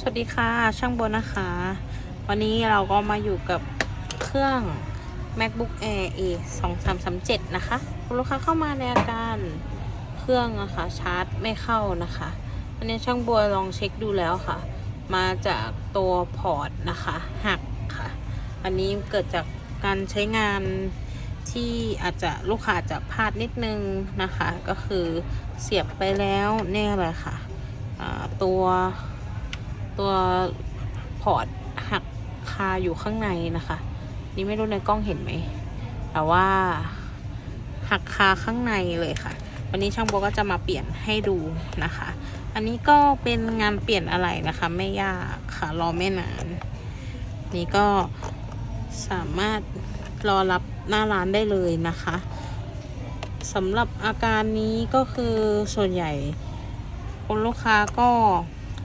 สวัสดีค่ะช่างบนนะคะ วันนี้เราก็มาอยู่กับเครื่อง macbook air a 2 3 3 7นะคะคุณลูกค้าเข้ามาในอาการเครื่องนะคะชาร์จไม่เข้านะคะวันนี้ช่างบัวลองเช็คดูแล้วค่ะ มาจากตัวพอร์ตนะคะหักค่ะ อันนี้เกิดจากการใช้งานที่อาจจะลูกค้าจะพลาดนิดนึงนะคะ ก็คือเสียบไปแล้วเนี่ยเลยค่ะตัว ตัวพอร์ตหักคาอยู่ข้างในนะคะ นี่ไม่รู้ในกล้องเห็นไหม แต่ว่าหักคาข้างในเลยค่ะ วันนี้ช่างโบก็จะมาเปลี่ยนให้ดูนะคะ อันนี้ก็เป็นงานเปลี่ยนอะไรนะคะ ไม่ยากค่ะรอไม่นาน นี่ก็สามารถรอรับหน้าร้านได้เลยนะคะสำหรับอาการนี้ก็คือส่วนใหญ่คนลูกค้าก็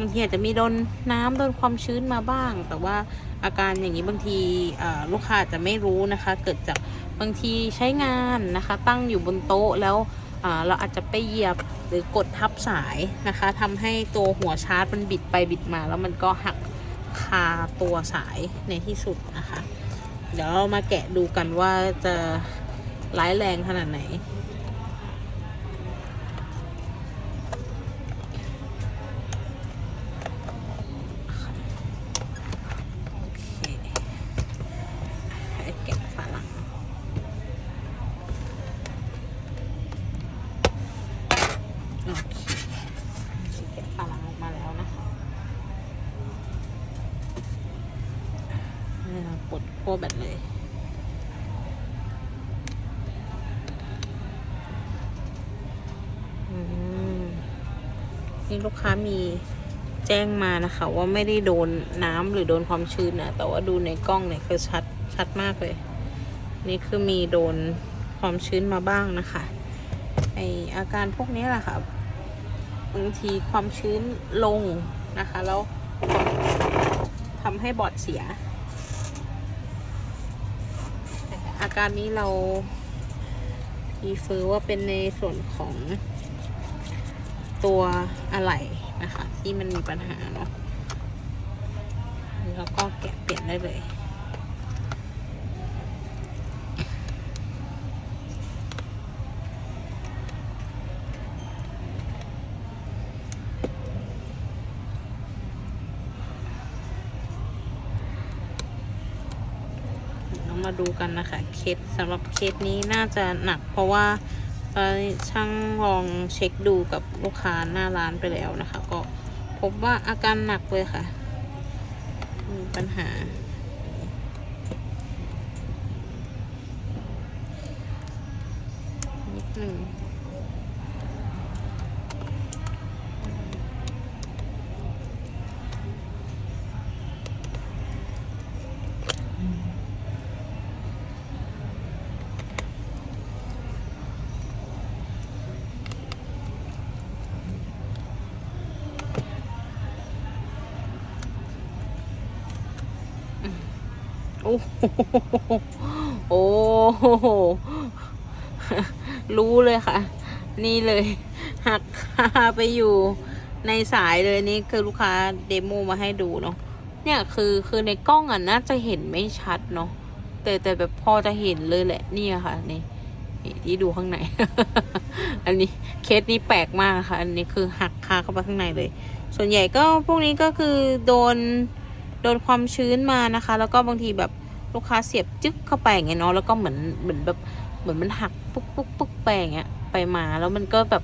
บางทีอาจจะมีโดนน้ำโดนความชื้นมาบ้าง แต่ว่าอาการอย่างนี้บางทีลูกค้าจะไม่รู้นะคะ เกิดจากบางทีใช้งานนะคะ ตั้งอยู่บนโต๊ะแล้วเราอาจจะไปเหยียบหรือกดทับสายนะคะทำให้ตัวหัวชาร์จมันบิดไปบิดมา แล้วมันก็หักคาตัวสายในที่สุดนะคะ เดี๋ยวเรามาแกะดูกันว่าจะร้ายแรงขนาดไหน นี่ลูกค้ามีแจ้งมานะคะ ว่าไม่ได้โดนน้ำหรือโดนความชื้นนะแต่ว่าดูในกล้องเนี่ยคือชัดชัดมากเลย นี่คือมีโดนความชื้นมาบ้างนะคะไออาการพวกนี้แหละค่ะบางทีความชื้นลงนะคะ แล้วทำให้บอดเสีย อาการนี้เราพีเฟอร์ว่าเป็นในส่วนของ ตัวอะไหล่นะคะ ที่มันมีปัญหาเนาะแล้วก็แกะเปลี่ยนได้เลย เรามาดูกันนะคะ เคสสำหรับเคสนี้น่าจะหนักเพราะว่า ช่างลองเช็คดูกับลูกค้าหน้าร้านไปแล้วนะคะ ก็พบว่าอาการหนักเลยค่ะ มีปัญหา นิดหนึ่งโอ้โหโอ้โห รู้เลยค่ะ นี่เลย หักคาไปอยู่ในสายเลยนี่คือลูกค้าเดโมมาให้ดูเนาะ เนี่ยคือคือในกล้องอะน่าจะเห็นไม่ชัดเนาะ แต่แต่แบบพอจะเห็นเลยแหละนี่ค่ะนี่นี่ที่ดูข้างใน อันนี้เคสนี้แปลกมากค่ะ อันนี้คือหักคาเข้าไปข้างในเลย ส่วนใหญ่ก็พวกนี้ก็คือโดนโดนความชื้นมานะคะ แล้วก็บางทีแบบ ลูกค้าเสียบจึ๊กเข้าไปอย่างเงี้ยเนาะแล้วก็เหมือนเหมือนแบบเหมือนมันหักปุ๊กปุ๊กปุ๊กไปอย่างเงี้ยไปมาแล้วมันก็แบบ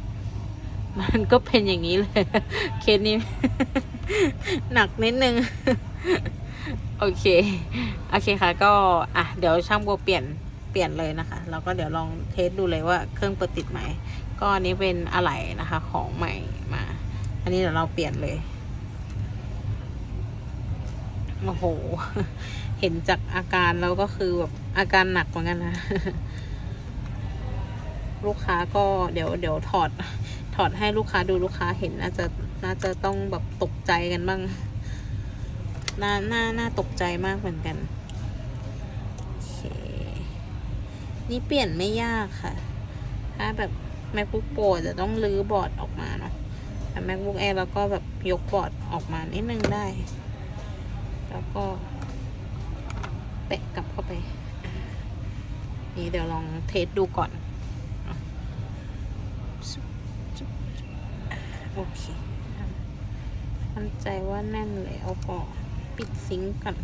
มันก็เป็นอย่างนี้เลย เคสนี้ หนักนิดนึง โอเค โอเคค่ะ ก็ อะ เดี๋ยวช่างโบเปลี่ยน เปลี่ยนเลยนะคะ แล้วก็เดี๋ยวลองเทสดูเลยว่าเครื่องเปิดติดไหม ก็อันนี้เป็นอะไหล่นะคะ ของใหม่มา อันนี้เดี๋ยวเราเปลี่ยนเลย โอ้โห เห็นจากอาการแล้วก็คือแบบอาการหนักเหมือนกันนะ ลูกค้าก็เดี๋ยวเดี๋ยวถอด ถอดให้ลูกค้าดูลูกค้าเห็นน่าจะน่าจะต้องแบบตกใจกันบ้าง น่าน่าน่าตกใจมากเหมือนกันโอเคนี่เปลี่ยนไม่ยากค่ะ ถ้าแบบ MacBook Pro จะต้องรื้อบอร์ดออกมาเนาะแต่ macbook air แล้วก็แบบยกบอร์ดออกมานิดนึงได้ แล้วก็ แปะกลับเข้าไป นี่เดี๋ยวลองเทสดูก่อน โอเคมั่นใจว่าแน่นแล้วก็ปิดซิงก์ก่อน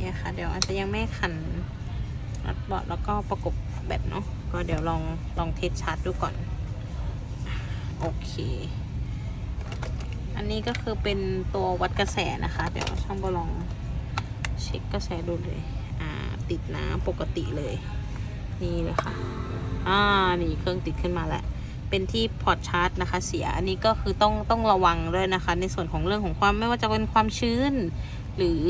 เนี่ยค่ะ เดี๋ยวอาจจะยังไม่ขันรัดเบาะแล้วก็ประกบแบตเนาะก็เดี๋ยวลองลองเทสชาร์จดูก่อน โอเค อันนี้ก็คือเป็นตัววัดกระแสนะคะ เดี๋ยวช่างบอลองเช็คกระแสดูเลย อ่า ติดนะปกติเลย นี่เลยค่ะ อ่า นี่เครื่องติดขึ้นมาแล้วเป็นที่พอร์ตชาร์จนะคะ เสีย อันนี้ก็คือต้องต้องระวังด้วยนะคะ ในส่วนของเรื่องของความไม่ว่าจะเป็นความชื้น หรือ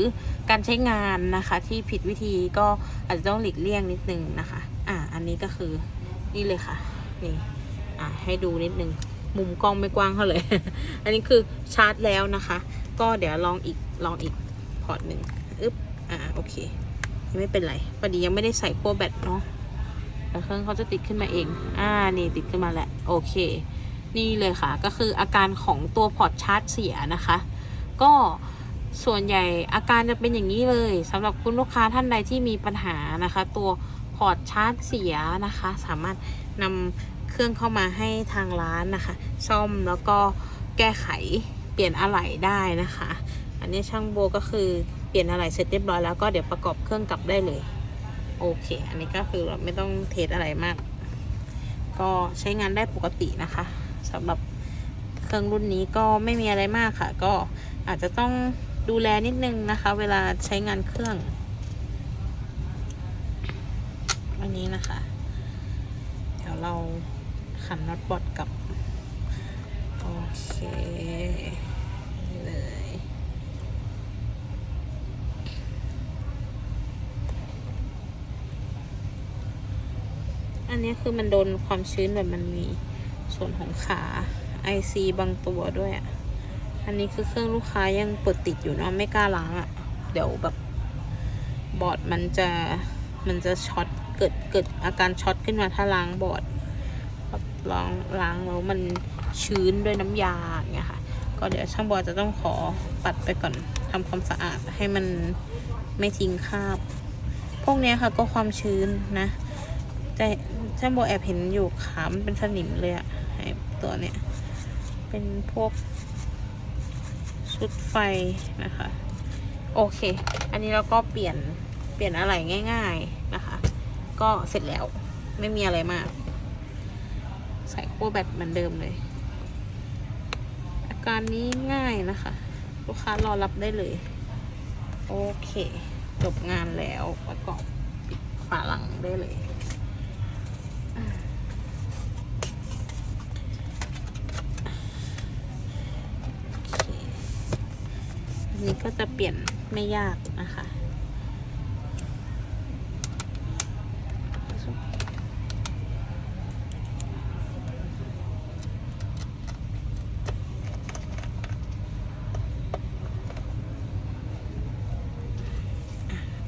การใช้งานนะคะ ที่ผิดวิธีก็อาจจะต้องหลีกเลี่ยงนิดนึงนะคะ อ่าอันนี้ก็คือนี่เลยค่ะนี่อ่าให้ดูนิดนึงมุมกล้องไม่กว้างเท่าไหร่อันนี้คือชาร์จแล้วนะคะ ก็เดี๋ยวลองอีกลองอีกพอร์ตหนึ่งอึ๊บอ่าโอเคไม่เป็นไรพอดียังไม่ได้ใส่ขั้วแบตเนาะแล้วเครื่องเขาจะติดขึ้นมาเอง อ่า นี่ติดขึ้นมาแล้ว โอเค นี่เลยค่ะ ก็คืออาการของตัวพอร์ตชาร์จเสียนะคะ ก็ ส่วนใหญ่อาการจะเป็นอย่างนี้เลยสำหรับคุณลูกค้าท่านใดที่มีปัญหานะคะ ตัวพอร์ตชาร์จเสียนะคะ สามารถนำเครื่องเข้ามาให้ทางร้านนะคะ ซ่อมแล้วก็แก้ไขเปลี่ยนอะไหล่ได้นะคะ อันนี้ช่างโบก็คือเปลี่ยนอะไหล่เสร็จเรียบร้อยแล้วก็เดี๋ยวประกอบเครื่องกลับได้เลย โอเค อันนี้ก็คือเราไม่ต้องเทสอะไรมาก ก็ใช้งานได้ปกตินะคะสำหรับเครื่องรุ่นนี้ก็ไม่มีอะไรมากค่ะ ก็อาจจะต้อง ดูแลนิดนึงนะคะ เวลาใช้งานเครื่อง อันนี้นะคะ เดี๋ยวเราขันน็อตบอดกับ โอเคเลยอันนี้คือมันโดนความชื้นแบบมันมีส่วนของขา IC บางตัวด้วยอะ อันนี้คือเครื่องลูกค้ายังเปิดติดอยู่เนาะไม่กล้าล้างอะเดี๋ยวแบบบอร์ดมันจะมันจะช็อตเกิดเกิดอาการช็อตขึ้นมาถ้าล้างบอร์ดแบบล้างล้างแล้วมันชื้นด้วยน้ำยายางเงี้ยค่ะ ก็เดี๋ยวช่างบอร์ดจะต้องขอปัดไปก่อนทำความสะอาดให้มันไม่ทิ้งคราบ พวกเนี้ยค่ะก็ความชื้นนะแต่ช่างโบแอบเห็นอยู่ขามนเป็นสนิมเลยอะไอตัวเนี้ยเป็นพวก ชุดไฟนะคะ โอเค อันนี้เราก็เปลี่ยนเปลี่ยนอะไรง่ายๆนะคะ ก็เสร็จแล้วไม่มีอะไรมาก ใส่ขั้วแบตเหมือนเดิมเลย อาการนี้ง่ายนะคะ ลูกค้ารอรับได้เลย โอเค จบงานแล้วประกอบปิดฝาหลังได้เลย โอเคอั นี้ก็จะเปลี่ยนไม่ยากนะคะ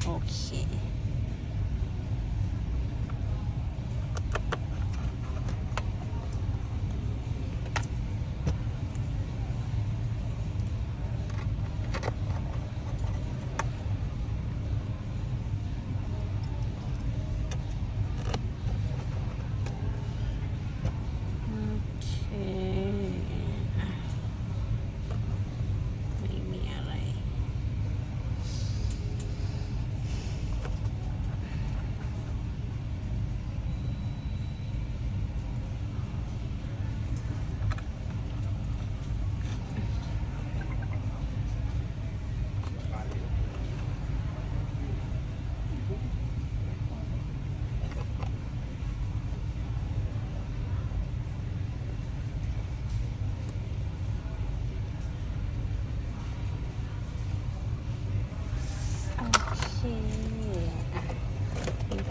โอเค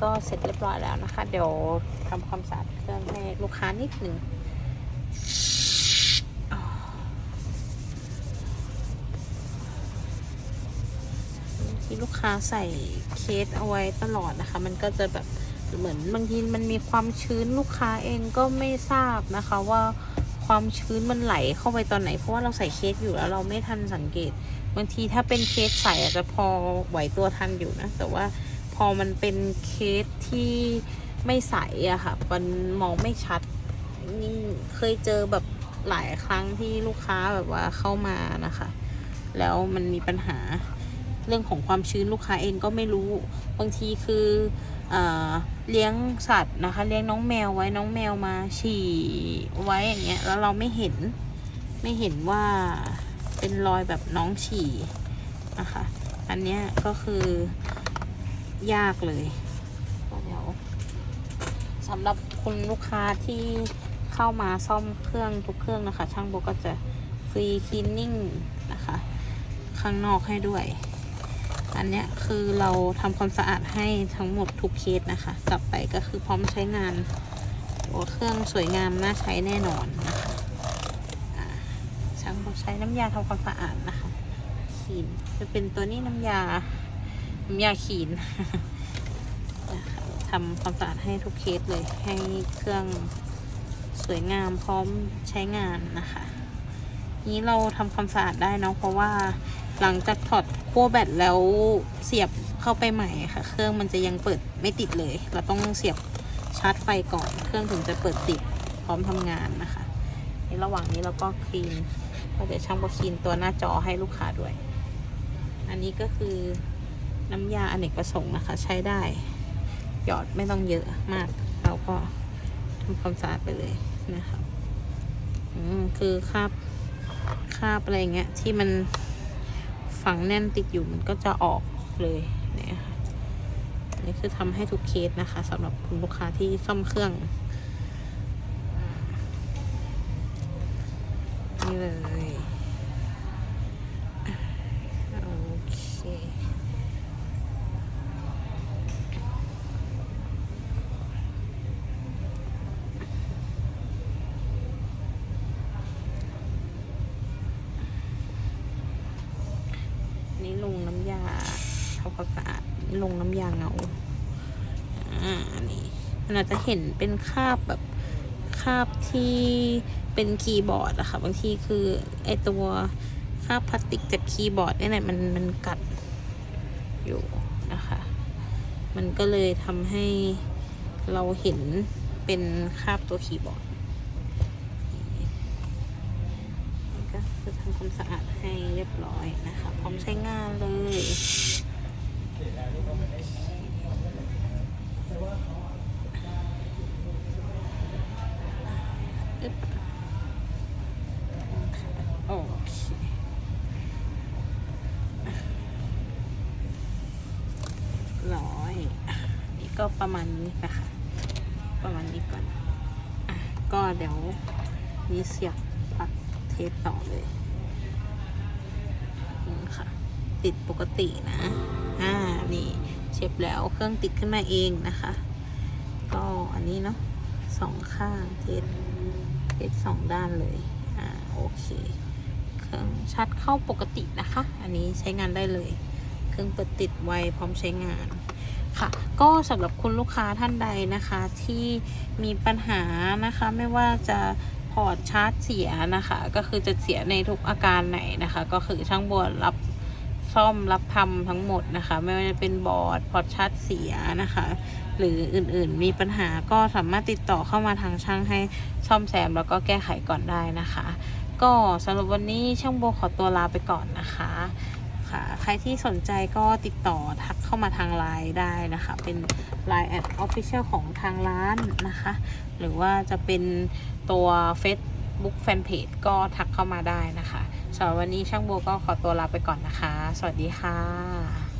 ก็เสร็จเรียบร้อยแล้วนะคะ เดี๋ยวทำความสะอาดเครื่องให้ลูกค้านิดหนึ่งที่ลูกค้าใส่เคสเอาไว้ตลอดนะคะ มันก็จะแบบเหมือนบางทีมันมีความชื้นลูกค้าเองก็ไม่ทราบนะคะว่าความชื้นมันไหลเข้าไปตอนไหน เพราะว่าเราใส่เคสอยู่แล้วเราไม่ทันสังเกต บางทีถ้าเป็นเคสใส่อาจจะพอไหวตัวทันอยู่นะ แต่ว่า พอมันเป็นเคสที่ไม่ใสอะค่ะ มันมองไม่ชัดยิ่งเคยเจอแบบหลายครั้งที่ลูกค้าแบบว่าเข้ามานะคะ แล้วมันมีปัญหาเรื่องของความชื้นลูกค้าเองก็ไม่รู้ บางทีคือเออเลี้ยงสัตว์นะคะ เลี้ยงน้องแมวไว้น้องแมวมาฉี่ไว้อย่างเงี้ยแล้วเราไม่เห็นไม่เห็นว่าเป็นรอยแบบน้องฉี่นะคะ อันเนี้ยก็คือ ยากเลยก็เดี๋ยวสำหรับคุณลูกค้าที่เข้ามาซ่อมเครื่องทุกเครื่องนะคะ ช่างโบก็จะฟรีคลีนนิ่งนะคะ ข้างนอกให้ด้วย อันเนี้ยคือเราทำความสะอาดให้ทั้งหมดทุกเคสนะคะ กลับไปก็คือพร้อมใช้งานโอ้เครื่องสวยงามน่าใช้แน่นอนนะคะช่างโบใช้น้ำยาทำความสะอาดนะคะขีนจะเป็นตัวนี้น้ำยา ยาขีนนะคะทำความสะอาดให้ทุกเคสเลย ให้เครื่องสวยงามพร้อมใช้งานนะคะ นี้เราทำความสะอาดได้เนาะเพราะว่าหลังจากถอดขั้วแบตแล้วเสียบเข้าไปใหม่ค่ะ เครื่องมันจะยังเปิดไม่ติดเลย เราต้องเสียบชาร์จไฟก่อน เครื่องถึงจะเปิดติดพร้อมทำงานนะคะในระหว่างนี้เราก็คลีนก็เดี๋ยวช่างก็คลีนตัวหน้าจอให้ลูกค้าด้วย อันนี้ก็คือ น้ำยาอเนกประสงค์นะคะ ใช้ได้ หยอดไม่ต้องเยอะมาก เราก็ทำความสะอาดไปเลยนะคะอืมคือคราบคราบอะไรเงี้ย ที่มันฝังแน่นติดอยู่มันก็จะออกเลยเนี่ยค่ะนี่คือทำให้ทุกเคสนะคะสำหรับคุณลูกค้าที่ซ่อมเครื่อง นี่เลยโอเค นี่ลงน้ำยาทำความสะอาดนี่ ลงน้ำยางเงาอ่าอันนี้มันอาจจะเห็นเป็นคราบแบบคราบที่เป็นคีย์บอร์ดอะค่ะบางทีคือไอตัวคราบพลาสติกจากคีย์บอร์ดเนี่ยแหละมันมันกัดอยู่นะคะ มันก็เลยทำให้เราเห็นเป็นคราบตัวคีย์บอร์ดก็จะทำความสะอาดให้เรียบร้อยนะคะ พร้อมใช้งานเลย โอเคร้อยนี่ก็ประมาณนี้นะคะ ประมาณนี้ก่อนอะก็เดี๋ยวนี่เสียบปลั๊กเทสต่อเลยนี่ค่ะ ติดปกตินะ อ่า นี่ เช็บแล้วเครื่องติดขึ้นมาเองนะคะ ก็อันนี้เนาะสองข้างเทสเทสสองด้านเลย อ่า โอเค เครื่องชัดเข้าปกตินะคะ อันนี้ใช้งานได้เลย เครื่องเปิดติดไวพร้อมใช้งานค่ะก็สำหรับคุณลูกค้าท่านใดนะคะที่มีปัญหานะคะไม่ว่าจะพอร์ตชาร์จเสียนะคะ ก็คือจะเสียในทุกอาการไหนนะคะ ก็คือช่างบวรับ ซ่อมรับทำทั้งหมดนะคะ ไม่ว่าจะเป็นบอร์ดพอร์ตชาร์จเสียนะคะ หรืออื่นๆมีปัญหาก็สามารถติดต่อเข้ามาทางช่างให้ซ่อมแซมแล้วก็แก้ไขก่อนได้นะคะ ก็สำหรับวันนี้ช่างโบขอตัวลาไปก่อนนะคะค่ะใครที่สนใจก็ติดต่อทักเข้ามาทางไลน์ได้นะคะ เป็น Line แอดออฟฟิเชียลของทางร้านนะคะ หรือว่าจะเป็นตัว Facebook Fanpage ก็ทักเข้ามาได้นะคะ สำหรับวันนี้ช่างโบก็ขอตัวลาไปก่อนนะคะ สวัสดีค่ะ